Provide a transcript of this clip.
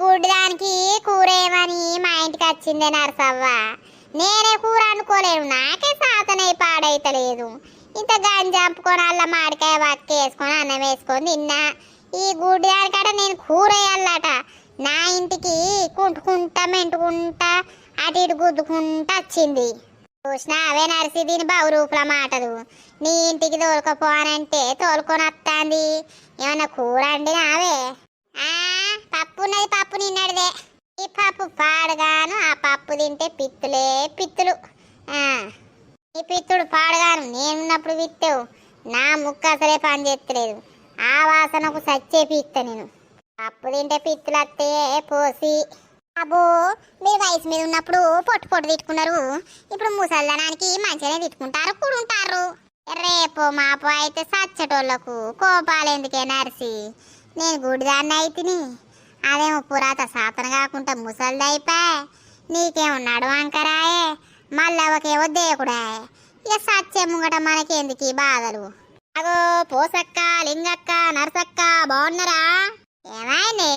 గుడిదానికి కూర ఏమని మా ఇంటికి వచ్చిందే నరసవ్వ. నేనే కూర అనుకోలేను నాకే సాతనై పాడైతలేదు. ఇంత గంజి చంపుకొని అల్ల మాడికాయ వక్క వేసుకొని అన్నం వేసుకొని తిన్నా. ఈ గుడ్డిదానికట నేను కూర వేయాలట. నా ఇంటికి కుంటుకుంటా మెంటుకుంటా అటు ఇటు గుద్దుకుంటా వచ్చింది. చూసినా అవే నరిసి దీని బహురూపుల మాటలు. నీ ఇంటికి తోలుకపోనంటే తోలుకొని వస్తాంది. ఏమన్నా కూర అండి నావే నిన్నడిదే ఈ పప్పు పాడగాను ఆ పప్పు తింటే పిత్తులే పిత్తులు. ఆ ఈ పిత్తుడు పాడగాను నేనున్నప్పుడు విత్తావు. నా ముక్క అసలే పని చేస్తలేదు. ఆ వాసనకు సచ్చే పిత్త నేను. పప్పు తింటే పిత్తులు అత్తే పోసి. అబ్బో మీరు వయసు మీద ఉన్నప్పుడు పొట్టు పొట్టు తిట్టుకున్నారు. ఇప్పుడు ముసల్దనానికి మంచిగానే తిట్టుకుంటారు కూడుంటారు. రేపు మాపు అయితే సచ్చటోళ్ళకు కోపాలు ఎందుకే నరిసి? నేను గుడిదాన్ని అయితిని. అదేమో పురాత సాతన కాకుండా ముసలిది అయిపోయా నీకేమో నడవంకరాయే మళ్ళవకేమో దేకుడాయే ఇక సచ్చే ముంగట మనకి ఎందుకు బాధలు? అగో పోసక్క లింగక్క నర్సక్క బాగున్నారా? ఏమైంది?